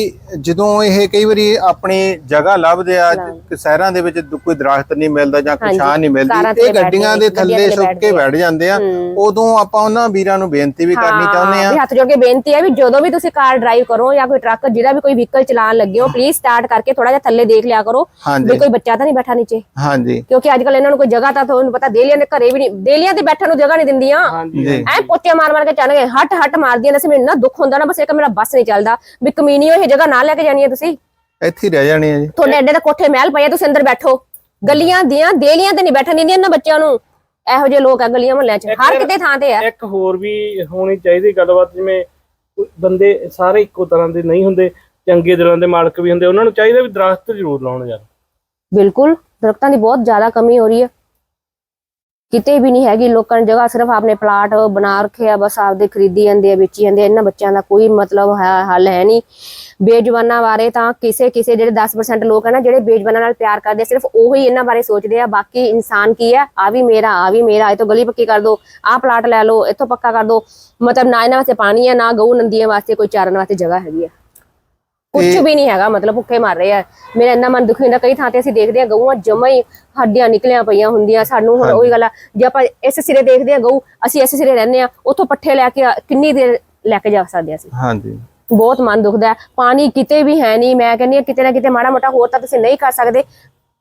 ਜਦੋਂ ਇਹ ਕਈ ਵਾਰੀ ਆਪਣੀ ਜਗ੍ਹਾ ਲੱਭਦੇ ਆ ਕਿ ਸ਼ਹਿਰਾਂ ਦੇ ਵਿੱਚ ਕੋਈ ਦਰਖਤ ਨਹੀਂ ਮਿਲਦਾ ਜਾਂ ਕੋਈ ਛਾਂ ਨਹੀਂ ਮਿਲਦੀ ਇਹ ਗੱਡੀਆਂ ਦੇ ਥੱਲੇ ਸੁੱਕ ਕੇ ਬੈਠ ਜਾਂਦੇ ਆ। ਉਦੋਂ ਆਪਾਂ ਉਹਨਾਂ ਵੀਰਾਂ ਨੂੰ ਬੇਨਤੀ ਵੀ ਕਰਨੀ ਚਾਹੁੰਦੇ ਆ। ਹੱਥ ਜੋੜ ਕੇ ਬੇਨਤੀ ਹੈ ਵੀ ਜਦੋਂ ਵੀ ਤੁਸੀਂ ਕਾਰ ਡਰਾਈਵ ਕਰੋ ਜਾਂ ਕੋਈ ਟਰੱਕ ਜਿਹੜਾ ਵੀ ਕੋਈ ਵਹੀਕਲ ਚਲਾਉਣ ਲੱਗੇ ਹੋ ਪਲੀਜ਼ ਸਟਾਰਟ ਕਰਕੇ ਥੋੜਾ ਜਿਹਾ ਥੱਲੇ ਦੇਖ ਲਿਆ ਕਰੋ। ਵੀ ਕੋਈ ਬੱਚਾ ਤਾਂ ਨਹੀਂ ਬੈਠਾ ਨੀਚੇ। ਹਾਂਜੀ। ਕਿਉਂਕਿ ਅੱਜ ਕੱਲ ਇਹਨਾਂ ਨੂੰ ਕੋਈ ਜਗ੍ਹਾ ਤਾਂ ਤੁਹਾਨੂੰ ਪਤਾ ਦੇਲੀਆਂ ਦੇ ਘਰੇ ਵੀ ਨਹੀਂ ਦੇਲੀਆਂ ਤੇ ਬੈਠਣ ਨੂੰ ਜਗ੍ਹਾ ਨਹੀਂ ਦਿੰਦੀਆਂ ਜੀ। ਐ ਪੋਚੇ ਮਾਰ ਮਾਰ ਕੇ ਚੱਲਣਗੇ ਹੱਟ ਹੱਟ ਮਾਰਦੀਆਂ ਨੇ ਸੇ ਮੈਨੂੰ ਨਾ ਦੁੱਖ ਹੁੰਦਾ ਨਾ ਬਸ ਇੱਕ ਮੇਰਾ ਬੱਸ ਨਹੀਂ ਚੱਲਦਾ। ਵੀ ਕਮੀਨੀ ਇਹ ਜਗ੍ਹਾ ਨਾ ਲੈ ਕੇ ਜਾਣੀ ਹੈ ਤੁਸੀਂ। ਇੱਥੇ ਹੀ ਰਹਿ ਜਾਣੀ ਆ ਜੀ। ਤੁਹਾਡੇ ਐਡੇ ਦੇ ਕੋਠੇ ਮਹਿਲ ਪਏ ਆ, ਤੁਸੀਂ ਅੰਦਰ ਬੈਠੋ। ਗਲੀਆਂ ਦੀਆਂ ਦੇਲੀਆਂ ਤੇ ਨਹੀਂ ਬੈਠਣ ਦਿੰਦੀਆਂ ਇਹਨਾਂ ਬੱਚਿਆਂ ਨੂੰ। ਇਹੋ ਜਿਹੇ ਲੋਕ ਆ ਗਲੀਆਂ ਮੁਹੱਲਿਆਂ 'ਚ। ਹਰ ਕਿਤੇ ਥਾਂ ਤੇ ਆ। ਇੱਕ ਹੋਰ ਵੀ ਹੋਣੀ ਚਾਹੀਦੀ ਗੱਲਬਾਤ ਜਿਵੇਂ ਕੋਈ ਬੰਦੇ ਸਾਰੇ ਇੱਕੋ ਤਰ੍ਹਾਂ ਦੇ ਨਹੀਂ ਹੁੰਦੇ ਚੰਗੇ ਦਿਲਾਂ ਦੇ ਮਾਲਕ ਵੀ ਹੁੰਦੇ। ਉਹਨਾਂ ਨੂੰ ਚਾਹੀਦਾ ਵੀ ਦਰਖਤ ਜ਼ਰੂਰ ਲਾਉਣ ਯਾਰ ਬਿਲਕੁਲ। ਦਰਖਤਾਂ ਦੀ ਬਹੁਤ ਜ਼ਿਆਦਾ ਕਮੀ ਹੋ ਰਹੀ ਹੈ ਕਿਤੇ ਵੀ ਨਹੀਂ ਹੈਗੀ, ਲੋਕਾਂ ਨੇ ਜਗ੍ਹਾ ਸਿਰਫ ਆਪਣੇ ਪਲਾਟ ਬਣਾ ਰੱਖੇ ਬਸ ਆਪਦੇ ਖਰੀਦੀ ਜਾਂਦੇ ਆ, ਵੇਚੀ ਜਾਂਦੇ ਆ, ਇਹਨਾਂ ਬੱਚਿਆਂ ਦਾ ਕੋਈ ਮਤਲਬ ਹੈ, ਹੱਲ ਹੈ ਨਹੀਂ। ਬੇਜਵਾਨਾਂ ਬਾਰੇ ਤਾਂ ਕਿਸੇ ਕਿਸੇ ਜਿਹੜੇ 10% ਲੋਕ ਹੈ ਨਾ, ਜਿਹੜੇ ਬੇਜਵਾਨਾਂ ਨਾਲ ਪਿਆਰ ਕਰਦੇ ਸਿਰਫ ਉਹੀ ਇਹਨਾਂ ਬਾਰੇ ਸੋਚਦੇ ਆ, ਬਾਕੀ ਇਨਸਾਨ ਕੀ ਹੈ ਆ ਵੀ ਮੇਰਾ, ਆ ਵੀ ਮੇਰਾ, ਇਹ ਤੋਂ ਗਲੀ ਪੱਕੀ ਕਰ ਦੋ, ਆਹ ਪਲਾਟ ਲੈ ਲਓ, ਇੱਥੋਂ ਪੱਕਾ ਕਰ ਦੋ। ਮਤਲਬ ਨਾ ਇਹਨਾਂ ਵਾਸਤੇ ਪਾਣੀ ਹੈ ਨਾ ਗਊ ਨੰਦੀਆਂ ਵਾਸਤੇ, ਕੋਈ ਚਾਰਨ ਵਾਸਤੇ ਜਗ੍ਹਾ ਹੈਗੀ ਆ। ਕੁਝ ਵੀ ਨਹੀਂ ਹੈਗਾ ਮਤਲਬ ਭੁੱਖੇ ਮਰ ਰਹੇ ਆ। ਮੇਰਾ ਇੰਨਾ ਮਨ ਦੁਖੀ ਹੁੰਦਾ ਕਈ ਥਾਂ ਤੇ ਅਸੀਂ ਦੇਖਦੇ ਆ ਗਊਆਂ ਜਮਾ ਹੀ ਹੱਡੀਆਂ ਨਿਕਲੀਆਂ ਪਈਆਂ ਹੁੰਦੀਆਂ ਸਾਨੂੰ ਹੁਣ ਉਹੀ ਗੱਲ ਆ ਜੇ ਆਪਾਂ ਇਸ ਸਿਰੇ ਦੇਖਦੇ ਆ ਗਊ ਅਸੀਂ ਇਸ ਸਿਰੇ ਰਹਿੰਦੇ ਆ ਉੱਥੋਂ ਪੱਠੇ ਲੈ ਕੇ ਆ- ਕਿੰਨੀ ਦੇਰ ਲੈ ਕੇ ਜਾ ਸਕਦੇ ਅਸੀਂ? ਹਾਂਜੀ। ਬਹੁਤ ਮਨ ਦੁਖਦਾ ਪਾਣੀ ਕਿਤੇ ਵੀ ਹੈ ਨਹੀਂ ਮੈਂ ਕਹਿੰਦੀ ਹਾਂ ਕਿਤੇ ਨਾ ਕਿਤੇ ਮਾੜਾ ਮੋਟਾ ਹੋਰ ਤਾਂ ਤੁਸੀਂ ਨਹੀਂ ਕਰ ਸਕਦੇ।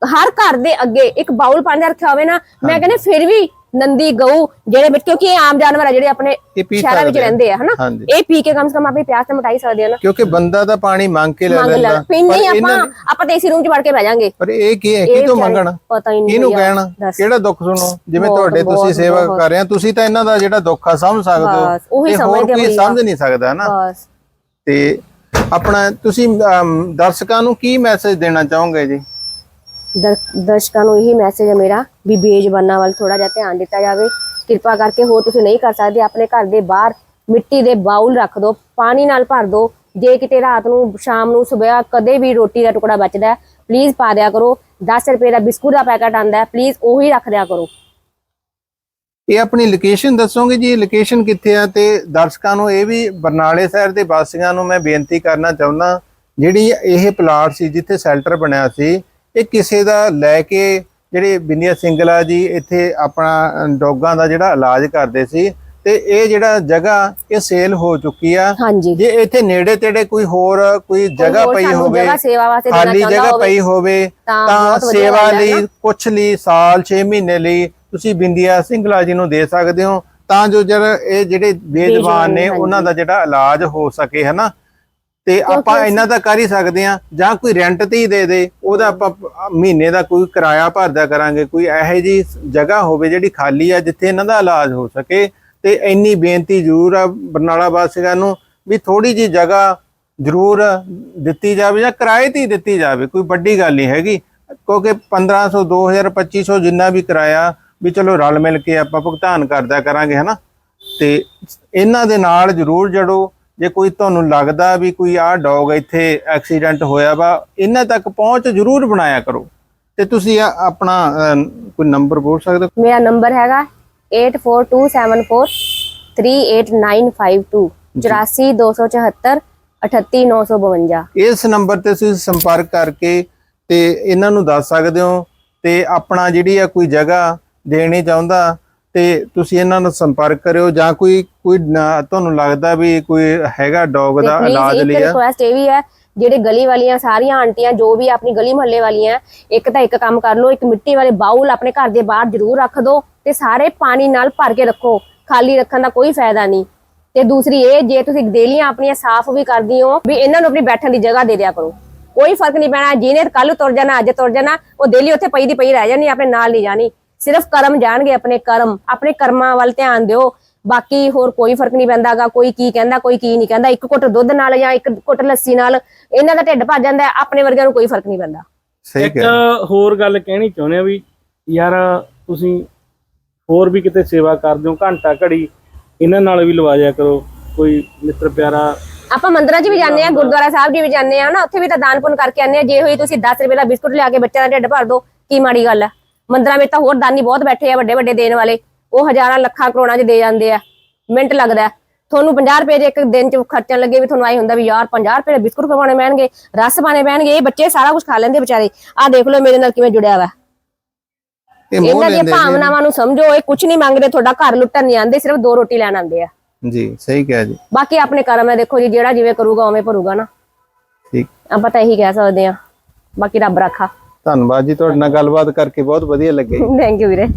ਹਰ ਘਰ ਦੇ ਅੱਗੇ ਇੱਕ ਬਾਉਲ ਪਾਣੀ ਦਾ ਰੱਖਿਆ ਹੋਵੇ ਨਾ ਮੈਂ ਕਹਿੰਦੀ ਫਿਰ ਵੀ ਨੰਦੀ ਗਊ ਜਿਹੜੇ ਵਿੱਚ ਕਿਉਂਕਿ ਇਹ ਆਮ ਜਾਨਵਰ ਆ ਜਿਹੜੇ ਆਪਣੇ ਇਹ ਸ਼ਹਿਰਾਂ ਵਿੱਚ। ਰਹਿੰਦੇ ਆ ਹਨਾ? ਇਹ ਪੀ ਕੇ ਕਮ ਸੇ ਕਮ ਆਪਣੀ ਪਿਆਸ ਤੇ ਮਿਟਾਈ ਸਕਦੇ ਆ ਨਾ। ਕਿਉਂਕਿ ਬੰਦਾ ਤਾਂ ਪਾਣੀ ਮੰਗ ਕੇ ਲੈ ਲੈਂਦਾ। ਪੀਣੀ ਆਪਾਂ ਇਹਨਾਂ ਆਪਾਂ ਤੇ ਏਸੀ ਰੂਮ ਚ ਵੜ ਕੇ ਬਹਿ ਜਾਾਂਗੇ। ਪਰ ਇਹ ਕੀ ਹੈ? ਇਹ ਕਿਹਨੂੰ ਵਿਚਾਰੇ- ਮੰਗਣ? ਪਤਾ ਹੀ ਨਹੀਂ ਭਈਆ। ਕਹਿਣਾ। ਕਿਹੜਾ ਦੁੱਖ ਸੁਣੋ? ਜਿਵੇਂ ਤੁਹਾਡੇ ਤੁਸੀਂ ਸੇਵਾ। ਕਰ ਰਹੇ ਆ ਤੁਸੀਂ ਤਾਂ ਇਹਨਾਂ ਦਾ ਜਿਹੜਾ ਦੁੱਖ ਆ ਸਮਝ ਸਕਦੇ ਹੋ। ਉਹੀ ਤੇ ਹੋਰ ਕੋਈ। ਸਮਝ ਨਹੀਂ ਸਕਦਾ ਨਾ ਤੇ ਆਪਣਾ ਤੁਸੀਂ ਦਰਸ਼ਕਾਂ ਨੂੰ ਕੀ ਮੈਸੇਜ ਦੇਣਾ ਚਾਹੋਗੇ ਜੀ? ਦਰਸ਼ਕਾਂ ਨੂੰ ਇਹੀ ਮੈਸੇਜ ਹੈ ਮੇਰਾ ਵੀ ਬੇਜ਼ਬਾਨਾਂ ਵੱਲ ਥੋੜਾ ਜਿਹਾ ਧਿਆਨ ਦਿੱਤਾ ਜਾਵੇ। ਕਿਰਪਾ ਕਰਕੇ ਹੋਰ ਤੁਸੀਂ ਨਹੀਂ ਕਰ ਸਕਦੇ, ਆਪਣੇ ਘਰ ਦੇ ਬਾਹਰ ਮਿੱਟੀ ਦੇ ਬਾਉਲ ਰੱਖ ਦਿਓ, ਪਾਣੀ ਨਾਲ ਭਰ ਦਿਓ। ਜੇ ਕਿਤੇ ਰਾਤ ਨੂੰ, ਸ਼ਾਮ ਨੂੰ, ਸਵੇਰ ਕਦੇ ਵੀ ਰੋਟੀ ਦਾ ਟੁਕੜਾ ਬਚਦਾ ਪਲੀਜ਼ ਪਾ ਦਿਆ ਕਰੋ। 10 ਰੁਪਏ ਦਾ ਬਿਸਕੁਟ ਦਾ ਪੈਕਟ ਆਂਦਾ ਪਲੀਜ਼ ਉਹੀ ਰੱਖ ਦਿਆ ਕਰੋ। ਇਹ ਆਪਣੀ ਲੋਕੇਸ਼ਨ ਦੱਸੋਗੇ ਜੀ ਲੋਕੇਸ਼ਨ ਕਿੱਥੇ ਆ? ਤੇ ਦਰਸ਼ਕਾਂ ਨੂੰ ਇਹ ਵੀ ਬਰਨਾਲੇ ਸ਼ਹਿਰ ਦੇ ਵਾਸੀਆਂ ਨੂੰ ਮੈਂ ਬੇਨਤੀ ਕਰਨਾ ਚਾਹੁੰਦਾ, ਜਿਹੜੀ ਇਹ ਪਲਾਟ ਸੀ, ਜਿੱਥੇ ਸ਼ੈਲਟਰ ਬਣਿਆ ਸੀ ਇਹ ਕਿਸੇ ਦਾ ਲੈ ਕੇ ਜਿਹੜੇ ਬਿੰਦੀਆ ਸਿੰਗਲਾ ਜੀ ਇੱਥੇ ਆਪਣਾ ਡੋਗਾਂ ਦਾ ਜਿਹੜਾ ਇਲਾਜ ਕਰਦੇ ਸੀ ਤੇ ਇਹ ਜਿਹੜਾ ਜਗ੍ਹਾ ਇਹ ਸੇਲ ਹੋ ਚੁੱਕੀ ਆ ਜੇ ਇੱਥੇ ਨੇੜੇ ਤੇੜੇ ਕੋਈ ਹੋਰ ਕੋਈ ਜਗ੍ਹਾ ਪਈ ਹੋਵੇ ਖਾਲੀ ਜਗ੍ਹਾ ਪਈ ਹੋਵੇ ਤਾਂ ਸੇਵਾ ਲਈ। ਕੁਛ ਲਈ ਸਾਲ 6 ਮਹੀਨੇ ਲਈ ਤੁਸੀਂ ਬਿੰਦੀਆ ਸਿੰਘਲਾ ਜੀ ਨੂੰ ਦੇ ਸਕਦੇ ਹੋ ਤਾਂ ਜੋ ਜਰ ਇਹ ਜਿਹੜੇ ਬੇਜ਼ਬਾਨ ਨੇ। ਉਹਨਾਂ ਦਾ ਜਿਹੜਾ ਇਲਾਜ ਹੋ ਸਕੇ ਹਨਾ ਤੇ ਆਪਾਂ ਇਹਨਾਂ ਦਾ ਕਰ ਹੀ ਸਕਦੇ ਆ ਜਾਂ ਕੋਈ ਰੈਂਟ ਤੇ ਹੀ ਦੇ ਦੇ ਉਹਦਾ ਆਪਾਂ ਮਹੀਨੇ ਦਾ ਕੋਈ ਕਿਰਾਇਆ ਭਰਦਾ ਕਰਾਂਗੇ ਕੋਈ ਇਹੋ ਜੀ ਜਗ੍ਹਾ ਹੋਵੇ ਜਿਹੜੀ ਖਾਲੀ ਆ ਜਿੱਥੇ ਇਹਨਾਂ ਦਾ ਇਲਾਜ ਹੋ ਸਕੇ। ਤੇ ਇੰਨੀ ਬੇਨਤੀ ਜ਼ਰੂਰ ਆ ਬਰਨਾਲਾ ਵਾਸੀਆਂ ਨੂੰ ਵੀ ਥੋੜੀ ਜੀ ਜਗ੍ਹਾ ਜ਼ਰੂਰ ਦਿੱਤੀ ਜਾਵੇ ਜਾਂ ਕਿਰਾਏ ਤੇ ਹੀ ਦਿੱਤੀ ਜਾਵੇ ਕੋਈ ਵੱਡੀ ਗੱਲ ਨਹੀਂ ਹੈਗੀ। ਕਿਉਂਕਿ 1500 2000 2500 ਜਿੰਨਾ ਵੀ ਕਿਰਾਇਆ ਵੀ ਚਲੋ ਰਲ ਮਿਲ ਕੇ ਆਪਾਂ ਭੁਗਤਾਨ ਕਰਦਾ ਕਰਾਂਗੇ ਹਨਾ? ਤੇ ਇਹਨਾਂ ਦੇ ਨਾਲ ਜ਼ਰੂਰ ਜੜੋ ਜੇ ਕੋਈ ਤੁਹਾਨੂੰ ਲੱਗਦਾ ਵੀ ਕੋਈ ਆਹ ਡੌਗ ਇੱਥੇ ਐਕਸੀਡੈਂਟ ਹੋਇਆ ਵਾ ਇਹਨਾਂ ਤੱਕ ਪਹੁੰਚ ਜ਼ਰੂਰ ਬਣਾਇਆ ਕਰੋ। ਤੇ ਤੁਸੀਂ ਆ- ਆਪਣਾ ਅਹ, ਕੋਈ ਨੰਬਰ ਬੋਲ ਸਕਦੇ ਹੋ? ਮੇਰਾ ਨੰਬਰ ਹੈਗਾ 8427438952 84274 38952 ਇਸ ਨੰਬਰ ਤੇ ਤੁਸੀਂ ਸੰਪਰਕ ਕਰਕੇ ਤੇ ਇਹਨਾਂ ਨੂੰ ਦੱਸ ਸਕਦੇ ਹੋ ਤੇ ਆਪਣਾ ਜਿਹੜੀ ਆ ਕੋਈ ਜਗ੍ਹਾ ਦੇਣੀ ਚਾਹੁੰਦਾ ਤੇ ਤੁਸੀਂ ਇਹਨਾਂ ਨਾਲ ਸੰਪਰਕ ਕਰਿਓ ਜਾਂ ਕੋਈ ਕੋਈ ਤੁਹਾਨੂੰ ਲੱਗਦਾ ਵੀ ਕੋਈ ਹੈਗਾ ਡੌਗ ਦਾ ਇਲਾਜ ਲਈ ਆ? ਰਿਕੁਐਸਟ ਇਹ ਵੀ ਹੈ ਜਿਹੜੇ ਗਲੀ ਵਾਲੀਆਂ ਸਾਰੀਆਂ ਆਂਟੀਆਂ ਜੋ ਵੀ ਆਪਣੀ ਗਲੀ ਮੁਹੱਲੇ ਵਾਲੀਆਂ ਇੱਕ ਤਾਂ ਇੱਕ ਕੰਮ ਕਰ ਲਓ ਇੱਕ ਮਿੱਟੀ ਵਾਲੇ ਬਾਉਲ ਆਪਣੇ ਘਰ ਦੇ ਬਾਹਰ ਜ਼ਰੂਰ ਰੱਖ ਦਿਓ ਤੇ ਸਾਰੇ ਪਾਣੀ ਨਾਲ ਭਰ ਕੇ ਰੱਖੋ ਖਾਲੀ ਰੱਖਣ ਦਾ ਕੋਈ ਫਾਇਦਾ ਨਹੀਂ। ਤੇ ਦੂਸਰੀ ਇਹ ਜੇ ਤੁਸੀਂ ਦੇਲੀਆਂ ਆਪਣੀਆਂ ਸਾਫ਼ ਵੀ ਕਰਦੀ ਹੋ ਵੀ ਇਹਨਾਂ ਨੂੰ ਆਪਣੀ ਬੈਠਣ ਦੀ ਜਗ੍ਹਾ ਦੇ ਦਿਆ ਕਰੋ। ਕੋਈ ਫ਼ਰਕ ਨਹੀਂ ਪੈਣਾ ਜਿਹਨੇ ਕੱਲ ਤੁਰ ਜਾਣਾ ਅੱਜ ਤੁਰ ਜਾਣਾ ਉਹ ਦੇਲੀ ਉੱਥੇ ਪਈ ਦੀ ਪਈ ਰਹਿ ਜਾਣੀ ਆਪਣੇ ਨਾਲ ਨਹੀਂ ਜਾਣੀ। ਸਿਰਫ ਕਰਮ ਜਾਣਗੇ ਆਪਣੇ ਕਰਮ ਆਪਣੇ ਕਰਮਾਂ ਵੱਲ ਧਿਆਨ ਦਿਓ। ਬਾਕੀ ਹੋਰ ਕੋਈ ਫ਼ਰਕ ਨਹੀਂ ਪੈਂਦਾਗਾ ਕੋਈ ਕੀ ਕਹਿੰਦਾ ਕੋਈ ਕੀ ਨਹੀਂ ਕਹਿੰਦਾ। ਇੱਕ ਘੁੱਟ ਦੁੱਧ ਨਾਲ ਜਾਂ ਇੱਕ ਘੁੱਟ ਲੱਸੀ ਨਾਲ ਇਹਨਾਂ ਦਾ ਢਿੱਡ ਭਰ ਜਾਂਦਾ ਆਪਣੇ ਵਰਗਿਆਂ ਨੂੰ ਕੋਈ ਫ਼ਰਕ ਨਹੀਂ ਪੈਂਦਾ। ਸਹੀ ਇੱਕ ਹੋਰ ਗੱਲ ਕਹਿਣੀ ਚਾਹੁੰਦੇ ਆ ਵੀ ਯਾਰ ਤੁਸੀਂ ਹੋਰ ਵੀ ਕਿਤੇ ਸੇਵਾ ਕਰਦੇ ਹੋ ਘੰਟਾ ਘੜੀ ਇਹਨਾਂ ਨਾਲ ਵੀ ਲਵਾ ਜਾਇਆ ਕਰੋ ਕੋਈ ਮਿੱਤਰ ਪਿਆਰਾ। ਆਪਾਂ ਮੰਦਰਾਂ 'ਚ ਵੀ ਜਾਂਦੇ ਆ ਗੁਰਦੁਆਰਾ ਸਾਹਿਬ ਜੀ ਵੀ ਜਾਂਦੇ ਆ ਨਾ ਉੱਥੇ ਵੀ ਤਾਂ ਦਾਨ ਪੁੰਨ ਕਰਕੇ ਆਉਂਦੇ ਆ ਜੇ ਹੋਈ ਤੁਸੀਂ 10 ਰੁਪਏ ਦਾ ਬਿਸਕੁਟ ਲਿਆ ਕੇ ਬੱਚਿਆਂ ਦਾ ਢਿੱਡ ਭਰ ਦਿਓ ਕੀ ਮਾੜੀ ਗੱਲ ਹੈ ਮੰਦਰਾਂ ਵਿੱਚ ਤਾਂ ਹੋਰ ਦਾਨੀ ਬਹੁਤ ਬੈਠੇ ਆ ਵੱਡੇ ਵੱਡੇ ਦੇਣ ਵਾਲੇ। ਉਹ ਹਜ਼ਾਰਾਂ ਲੱਖਾਂ ਕਰੋੜਾਂ 'ਚ ਦੇ ਜਾਂਦੇ ਆ। ਮਿੰਟ ਲੱਗਦਾ। ਤੁਹਾਨੂੰ 50 ਰੁਪਏ ਜੇ ਇੱਕ ਦਿਨ 'ਚ ਖਰਚਣ ਲੱਗੇ ਵੀ ਤੁਹਾਨੂੰ ਆਈ ਹੁੰਦਾ ਵੀ ਯਾਰ 50 ਰੁਪਏ ਦੇ ਬਿਸਕੁਟ ਖਵਾਉਣੇ ਪੈਣਗੇ ਰਸ ਪਾਣੇ ਪੈਣਗੇ ਇਹ ਬੱਚੇ ਸਾਰਾ ਕੁਝ ਖਾ ਲੈਂਦੇ ਵਿਚਾਰੇ। ਆਹ ਦੇਖ ਲਓ ਮੇਰੇ ਨਾਲ ਕਿਵੇਂ ਜੁੜਿਆ ਵਾ। ਇਹਨਾਂ ਦੀਆਂ ਭਾਵਨਾਵਾਂ ਨੂੰ ਸਮਝੋ ਇਹ ਕੁਝ ਨਹੀਂ ਮੰਗਦੇ ਤੁਹਾਡਾ ਘਰ ਲੁੱਟਣ ਨਹੀਂ ਆਉਂਦੇ ਸਿਰਫ ਦੋ ਰੋਟੀ ਲੈਣ ਆਉਂਦੇ ਆ। ਜੀ ਜੀ ਸਹੀ ਕਿਹਾ ਜੀ। ਬਾਕੀ ਆਪਣੇ ਕਰਮ ਹੈ ਦੇਖੋ ਜੀ ਜਿਹੜਾ ਜਿਵੇਂ ਕਰੂਗਾ ਉਵੇਂ ਭਰੂਗਾ ਨਾ। ਠੀਕ। ਆਪਾਂ ਤਾਂ ਇਹੀ ਕਹਿ ਸਕਦੇ ਆ ਬਾਕੀ ਰੱਬ ਰੱਖਾ। ਧੰਨਵਾਦ ਜੀ ਤੁਹਾਡੇ ਨਾਲ ਗੱਲਬਾਤ ਕਰਕੇ ਬਹੁਤ ਵਧੀਆ ਲੱਗਿਆ ਜੀ ਥੈਂਕ ਯੂ ਵੀਰੇ।